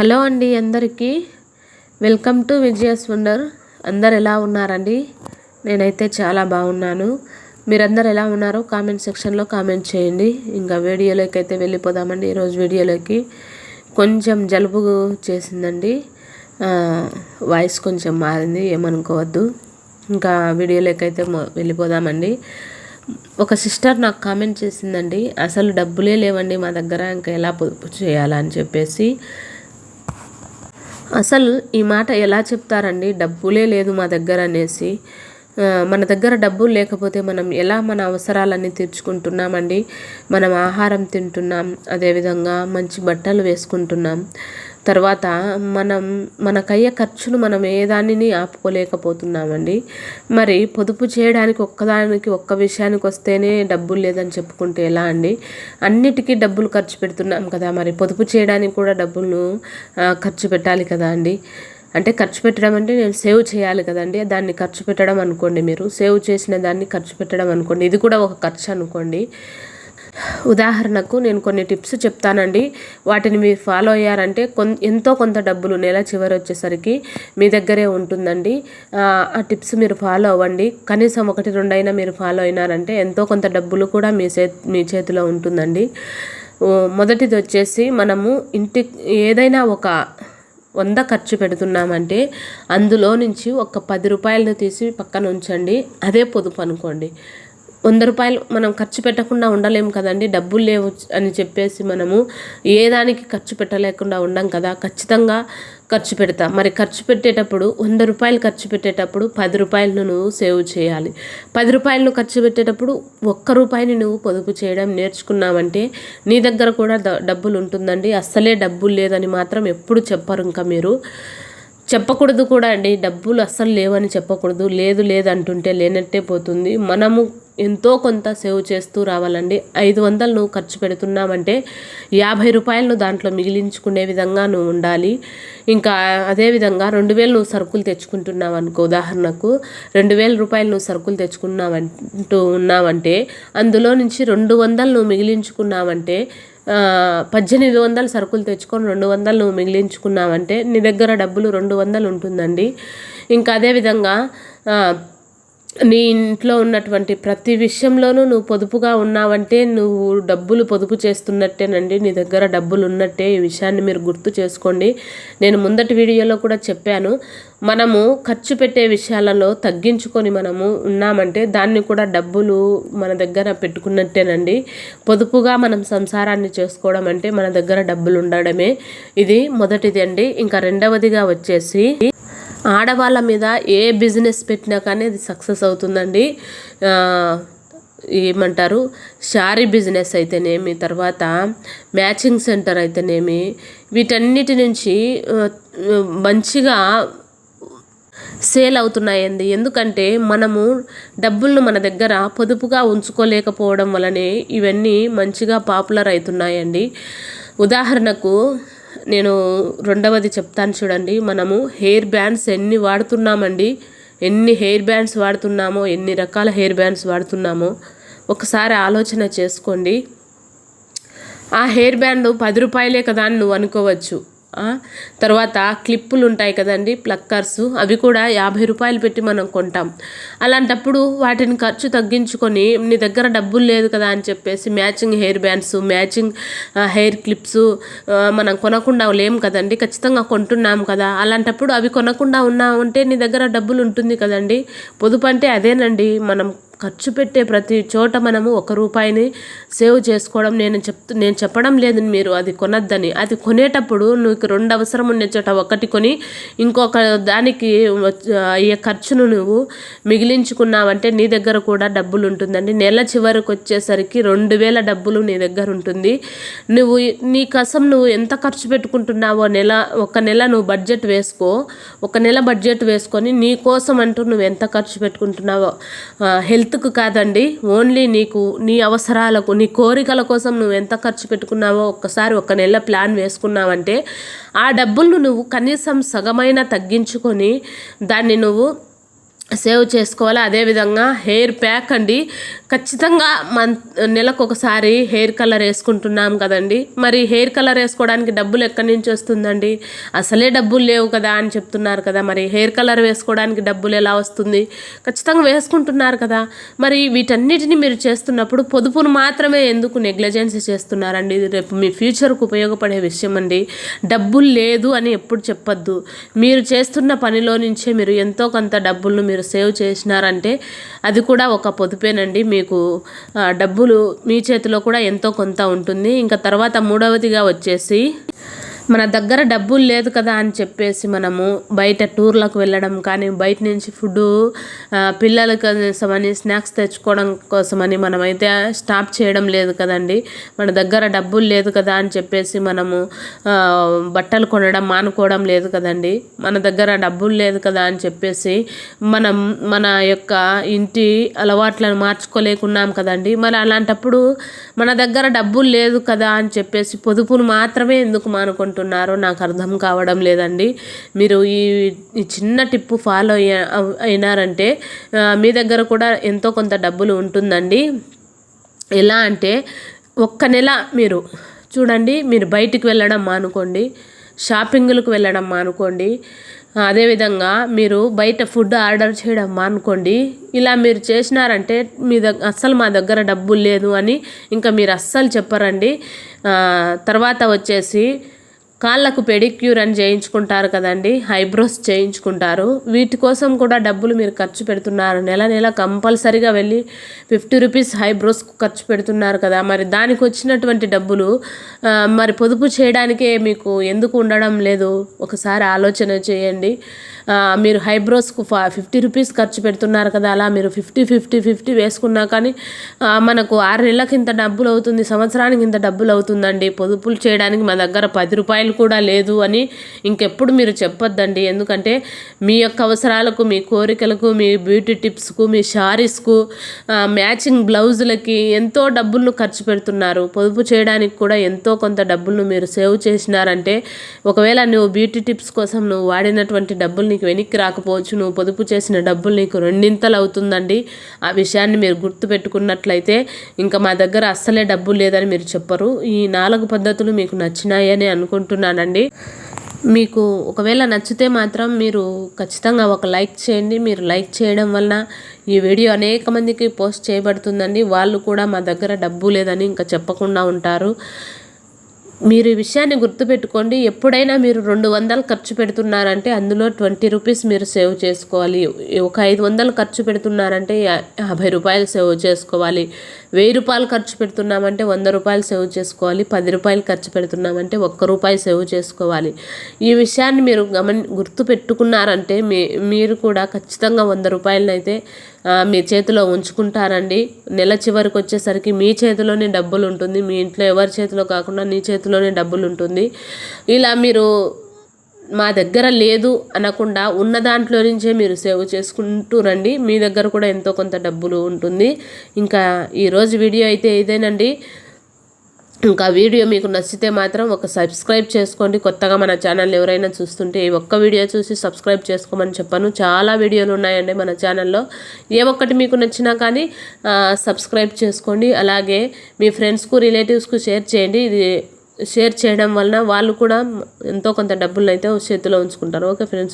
Hello అండి అందరికీ. Welcome to Vijay's wonder. అందరు ఎలా ఉన్నారండి? నేనైతే చాలా బాగున్నాను. మీరందరు ఎలా ఉన్నారో కామెంట్ సెక్షన్లో కామెంట్ చేయండి. ఇంకా వీడియోలోకి అయితే వెళ్ళిపోదామండి ఈరోజు వీడియోలోకి కొంచెం జలుబు చేసిందండి. వాయిస్ కొంచెం మారింది ఏమనుకోవద్దు. ఇంకా వీడియోలోకి అయితే వెళ్ళిపోదామండి. ఒక సిస్టర్ నాకు కామెంట్ చేసిందండి అసలు డబ్బులే లేవండి మా దగ్గర ఇంకా ఎలా పొదుపు చేయాలని చెప్పేసి. అసలు ఈ మాట ఎలా చెప్తారండి? డబ్బులే లేదు మా దగ్గర అనేసి. మన దగ్గర డబ్బులు లేకపోతే మనం ఎలా మన అవసరాలన్నీ తీర్చుకుంటున్నామండి? మనం ఆహారం తింటున్నాం అదేవిధంగా మంచి బట్టలు వేసుకుంటున్నాం. తర్వాత మనం మనకయ్యే ఖర్చును మనం ఏ దానిని ఆపుకోలేకపోతున్నామండి. మరి పొదుపు చేయడానికి ఒక్కదానికి ఒక్క విషయానికి వస్తేనే డబ్బులు లేదని చెప్పుకుంటే ఎలా అండి? అన్నిటికీ డబ్బులు ఖర్చు పెడుతున్నాం కదా మరి. పొదుపు చేయడానికి కూడా డబ్బులను ఖర్చు పెట్టాలి కదా అండి. అంటే ఖర్చు పెట్టడం అంటే నేను సేవ్ చేయాలి కదండి దాన్ని ఖర్చు పెట్టడం అనుకోండి మీరు. సేవ్ చేసిన దాన్ని ఖర్చు పెట్టడం అనుకోండి. ఇది కూడా ఒక ఖర్చు అనుకోండి. ఉదాహరణకు నేను కొన్ని టిప్స్ చెప్తానండి. వాటిని మీరు ఫాలో అయ్యారంటే కొన్ ఎంతో కొంత డబ్బులు నెల చివరి వచ్చేసరికి మీ దగ్గరే ఉంటుందండి. ఆ టిప్స్ మీరు ఫాలో అవ్వండి. కనీసం ఒకటి రెండైనా మీరు ఫాలో అయినారంటే ఎంతో కొంత డబ్బులు కూడా మీ చే మీ చేతిలో ఉంటుందండి. మొదటిది వచ్చేసి మనము ఇంటి ఏదైనా ఒక వంద ఖర్చు పెడుతున్నామంటే అందులో నుంచి ఒక పది రూపాయలను తీసి పక్కన ఉంచండి. అదే పొదుపు అనుకోండి. వంద రూపాయలు మనం ఖర్చు పెట్టకుండా ఉండలేము కదండి. డబ్బులు లేవు అని చెప్పేసి మనము ఏ దానికి ఖర్చు పెట్టలేకుండా ఉండం కదా. ఖచ్చితంగా ఖర్చు పెడతాం. మరి ఖర్చు పెట్టేటప్పుడు వంద రూపాయలు ఖర్చు పెట్టేటప్పుడు పది రూపాయలను నువ్వు సేవ్ చేయాలి. పది రూపాయలను ఖర్చు పెట్టేటప్పుడు ఒక్క రూపాయిని నువ్వు పొదుపు చేయడం నేర్చుకున్నావంటే నీ దగ్గర కూడా డబ్బులు ఉంటుందండి. అస్సలే డబ్బులు లేదని మాత్రం ఎప్పుడు చెప్పరు ఇంకా మీరు. చెప్పకూడదు కూడా అండి. డబ్బులు అస్సలు లేవని చెప్పకూడదు. లేదు లేదు అంటుంటే లేనట్టే పోతుంది. మనము ఎంతో కొంత సేవ్ చేస్తూ రావాలండి. ఐదు వందలను ఖర్చు పెడుతున్నామంటే యాభై రూపాయలను దాంట్లో మిగిలించుకునే విధంగా నువ్వు ఉండాలి. ఇంకా అదేవిధంగా రెండు వేలు నువ్వు సరుకులు తెచ్చుకుంటున్నావు అనుకో ఉదాహరణకు రెండు వేల రూపాయలు నువ్వు సరుకులు తెచ్చుకున్నావంటూ ఉన్నావంటే అందులో నుంచి రెండు వందలు నువ్వు మిగిలించుకున్నావంటే పద్దెనిమిది వందలు సరుకులు తెచ్చుకొని రెండు వందలు నువ్వు మిగిలించుకున్నావంటే నీ దగ్గర డబ్బులు రెండు వందలు ఉంటుందండి. ఇంకా అదేవిధంగా నీ ఇంట్లో ఉన్నటువంటి ప్రతి విషయంలోనూ నువ్వు పొదుపుగా ఉన్నావంటే నువ్వు డబ్బులు పొదుపు చేస్తున్నట్టేనండి. నీ దగ్గర డబ్బులు ఉన్నట్టే ఈ విషయాన్ని మీరు గుర్తు చేసుకోండి. నేను ముందటి వీడియోలో కూడా చెప్పాను. మనము ఖర్చు పెట్టే విషయాలలో తగ్గించుకొని మనము ఉన్నామంటే దాన్ని కూడా డబ్బులు మన దగ్గర పెట్టుకున్నట్టేనండి. పొదుపుగా మనం సంసారాన్ని చేసుకోవడం అంటే మన దగ్గర డబ్బులు ఉండడమే. ఇది మొదటిది అండి ఇంకా రెండవదిగా వచ్చేసి ఆడవాళ్ళ మీద ఏ బిజినెస్ పెట్టినా కానీ అది సక్సెస్ అవుతుందండి. ఏమంటారు? శారీ బిజినెస్ అయితేనేమి తర్వాత మ్యాచింగ్ సెంటర్ అయితేనేమి వీటన్నిటి నుంచి మంచిగా సేల్ అవుతున్నాయండి. ఎందుకంటే మనము డబ్బులను మన దగ్గర పొదుపుగా ఉంచుకోలేకపోవడం వలనే ఇవన్నీ మంచిగా పాపులర్ అవుతున్నాయండి. ఉదాహరణకు నేను రెండవది చెప్తాను చూడండి. మనము హెయిర్ బ్యాండ్స్ ఎన్ని వాడుతున్నామండి? ఎన్ని హెయిర్ బ్యాండ్స్ వాడుతున్నామో ఎన్ని రకాల హెయిర్ బ్యాండ్స్ వాడుతున్నామో ఒకసారి ఆలోచన చేసుకోండి. ఆ హెయిర్ బ్యాండ్ పది రూపాయలే కదా అని నువ్వు అనుకోవచ్చు. తర్వాత క్లిప్పులు ఉంటాయి కదండి ప్లక్కర్స్. అవి కూడా యాభై రూపాయలు పెట్టి మనం కొంటాం. అలాంటప్పుడు వాటిని ఖర్చు తగ్గించుకొని నీ దగ్గర డబ్బులు లేదు కదా అని చెప్పేసి matching hair bands matching hair clips మనం కొనకుండా లేము కదండి ఖచ్చితంగా కొంటున్నాం కదా. అలాంటప్పుడు అవి కొనకుండా ఉన్నామంటే నీ దగ్గర డబ్బులు ఉంటుంది కదండి. పొదుపు అంటే అదేనండి మనం ఖర్చు పెట్టే ప్రతి చోట మనము ఒక రూపాయిని సేవ్ చేసుకోవడం నేను చెప్తూ నేను చెప్పడం లేదు మీరు అది కొనద్దని. అది కొనేటప్పుడు నీకు రెండు అవసరం ఉండే చోట ఒకటి కొని ఇంకొక దానికి అయ్యే ఖర్చును నువ్వు మిగిలించుకున్నావంటే నీ దగ్గర కూడా డబ్బులు ఉంటుందండి నెల చివరికి వచ్చేసరికి రెండు వేల డబ్బులు నీ దగ్గర ఉంటుంది. నువ్వు నీ కసం నువ్వు ఎంత ఖర్చు పెట్టుకుంటున్నావో నెల ఒక నెల నువ్వు బడ్జెట్ వేసుకో ఒక నెల బడ్జెట్ వేసుకొని నీ కోసం అంటూ నువ్వు ఎంత ఖర్చు పెట్టుకుంటున్నావో హెల్త్ హెల్త్కు కాదండి? ఓన్లీ నీకు నీ అవసరాలకు నీ కోరికల కోసం నువ్వు ఎంత ఖర్చు పెట్టుకున్నావో ఒక్కసారి ఒక నెల ప్లాన్ వేసుకున్నావంటే ఆ డబ్బులను నువ్వు కనీసం సగమైన తగ్గించుకొని దాన్ని నువ్వు సేవ్ చేసుకోవాలి? అదేవిధంగా హెయిర్ ప్యాక్ అండి. ఖచ్చితంగా మన్ నెలకు ఒకసారి హెయిర్ కలర్ వేసుకుంటున్నాం కదండి. మరి హెయిర్ కలర్ వేసుకోవడానికి డబ్బులు ఎక్కడి నుంచి వస్తుందండి? అసలే డబ్బులు లేవు కదా అని చెప్తున్నారు కదా. మరి హెయిర్ కలర్ వేసుకోవడానికి డబ్బులు ఎలా వస్తుంది? ఖచ్చితంగా వేసుకుంటున్నారు కదా. మరి వీటన్నిటిని మీరు చేస్తున్నప్పుడు పొదుపును మాత్రమే ఎందుకు నెగ్లిజెన్స్ చేస్తున్నారండి? ఇది రేపు మీ ఫ్యూచర్కు ఉపయోగపడే విషయం అండి. డబ్బులు లేదు అని ఎప్పుడు చెప్పొద్దు. మీరు చేస్తున్న పనిలో నుంచే మీరు ఎంతో కొంత డబ్బులను మీరు సేవ్ చేసినారంటే అది కూడా ఒక పొదుపేనండి. మీకు డబ్బులు మీ చేతిలో కూడా ఎంతో కొంత ఉంటుంది. ఇంకా తర్వాత మూడవదిగా వచ్చేసి మన దగ్గర డబ్బులు లేదు కదా అని చెప్పేసి మనము బయట టూర్లకు వెళ్ళడం కానీ బయట నుంచి ఫుడ్ పిల్లల కోసమని స్నాక్స్ తెచ్చుకోవడం కోసమని మనమైతే స్టాప్ చేయడం లేదు కదండి. మన దగ్గర డబ్బులు లేదు కదా అని చెప్పేసి మనము బట్టలు కొనడం మానుకోవడం లేదు కదండి. మన దగ్గర డబ్బులు లేదు కదా అని చెప్పేసి మనం మన యొక్క ఇంటి అలవాట్లను మార్చుకోలేకున్నాం కదండి. మరి అలాంటప్పుడు మన దగ్గర డబ్బులు లేదు కదా అని చెప్పేసి పొదుపును మాత్రమే ఎందుకు మానుకుంటున్నారో నాకు అర్థం కావడం లేదండి. మీరు ఈ ఈ చిన్న టిప్పు ఫాలో అయినారంటే మీ దగ్గర కూడా ఎంతో కొంత డబ్బులు ఉంటుందండి. ఎలా అంటే ఒక్క నెల మీరు చూడండి మీరు బయటికి వెళ్ళడం మానుకోండి షాపింగ్లకు వెళ్ళడం మానుకోండి అదేవిధంగా మీరు బయట ఫుడ్ ఆర్డర్ చేయడం మానుకోండి. ఇలా మీరు చేసినారంటే మీ దగ్గర అస్సలు మా దగ్గర డబ్బులు లేదు అని ఇంకా మీరు అస్సలు చెప్పరండి. తర్వాత వచ్చేసి కాళ్ళకు పెడిక్యూర్ అని చేయించుకుంటారు కదండి ఐబ్రోస్ చేయించుకుంటారు. వీటి కోసం కూడా డబ్బులు మీరు ఖర్చు పెడుతున్నారు. నెల నెల కంపల్సరీగా వెళ్ళి ఫిఫ్టీ రూపీస్ ఐబ్రోస్కు ఖర్చు పెడుతున్నారు కదా. మరి దానికి వచ్చినటువంటి డబ్బులు మరి పొదుపు చేయడానికే మీకు ఎందుకు ఉండడం లేదు? ఒకసారి ఆలోచన చేయండి. మీరు హైబ్రోస్కు ఫా ఫిఫ్టీ రూపీస్ ఖర్చు పెడుతున్నారు కదా. అలా మీరు ఫిఫ్టీ ఫిఫ్టీ ఫిఫ్టీ వేసుకున్నా కానీ మనకు ఆరు నెలలకు ఇంత డబ్బులు అవుతుంది సంవత్సరానికి ఇంత డబ్బులు అవుతుందండి. పొదుపులు చేయడానికి మా దగ్గర పది రూపాయలు కూడా లేదు అని ఇంకెప్పుడు మీరు చెప్పొద్దండి. ఎందుకంటే మీ యొక్క అవసరాలకు మీ కోరికలకు మీ బ్యూటీ టిప్స్కు మీ శారీస్కు మ్యాచింగ్ బ్లౌజులకి ఎంతో డబ్బులను ఖర్చు పెడుతున్నారు. పొదుపు చేయడానికి కూడా ఎంతో కొంత డబ్బులను మీరు సేవ్ చేసినారంటే ఒకవేళ నువ్వు బ్యూటీ టిప్స్ కోసం నువ్వు వాడినటువంటి డబ్బులు నీకు వెనక్కి రాకపోవచ్చు. నువ్వు పొదుపు చేసిన డబ్బులు నీకు రెండింతలు అవుతుందండి. ఆ విషయాన్ని మీరు గుర్తుపెట్టుకున్నట్లయితే ఇంకా మా దగ్గర అస్సలే డబ్బులు లేదని మీరు చెప్పరు. ఈ నాలుగు పద్ధతులు మీకు నచ్చినాయని అనుకుంటున్నాను. అనుకుంటున్నానండి. మీకు ఒకవేళ నచ్చితే మాత్రం మీరు ఖచ్చితంగా ఒక లైక్ చేయండి. మీరు లైక్ చేయడం వలన ఈ వీడియో అనేక మందికి పోస్ట్ చేయబడుతుందండి. వాళ్ళు కూడా మా దగ్గర డబ్బు లేదని ఇంకా చెప్పకుండా ఉంటారు. మీరు ఈ విషయాన్ని గుర్తుపెట్టుకోండి. ఎప్పుడైనా మీరు రెండు వందలు ఖర్చు పెడుతున్నారంటే అందులో ట్వంటీ రూపీస్ మీరు సేవ్ చేసుకోవాలి. ఒక ఐదు వందలు ఖర్చు పెడుతున్నారంటే యా- యాభై రూపాయలు సేవ్ చేసుకోవాలి. వెయ్యి రూపాయలు ఖర్చు పెడుతున్నామంటే వంద రూపాయలు సేవ్ చేసుకోవాలి. పది రూపాయలు ఖర్చు పెడుతున్నామంటే ఒక్క రూపాయి సేవ్ చేసుకోవాలి. ఈ విషయాన్ని మీరు గమని గుర్తు పెట్టుకున్నారంటే మీ మీరు కూడా ఖచ్చితంగా వంద రూపాయలనైతే మీ చేతిలో ఉంచుకుంటారండి నెల చివరికి వచ్చేసరికి మీ చేతిలోనే డబ్బులు ఉంటుంది మీ ఇంట్లో ఎవరి చేతిలో కాకుండా నీ చేతిలోనే డబ్బులు ఉంటుంది ఇలా మీరు మా దగ్గర లేదు అనకుండా ఉన్న దాంట్లో నుంచే మీరు సేవ్ చేసుకుంటూ రండి. మీ దగ్గర కూడా ఎంతో కొంత డబ్బులు ఉంటుంది. ఇంకా ఈరోజు వీడియో అయితే ఇదేనండి. ఇంకా వీడియో మీకు నచ్చితే మాత్రం ఒక సబ్స్క్రైబ్ చేసుకోండి. కొత్తగా మన ఛానల్ ఎవరైనా చూస్తుంటే ఈ ఒక్క వీడియో చూసి సబ్స్క్రైబ్ చేసుకోమని చెప్పాను. చాలా వీడియోలు ఉన్నాయండి మన ఛానల్లో. ఏ ఒక్కటి మీకు నచ్చినా కానీ సబ్స్క్రైబ్ చేసుకోండి. అలాగే మీ ఫ్రెండ్స్కు రిలేటివ్స్కు షేర్ చేయండి. ఇది షేర్ చేయడం వలన వాళ్ళు కూడా ఎంతో కొంత డబ్బులు అయితే చేతిలో ఉంచుకుంటారు. Okay friends?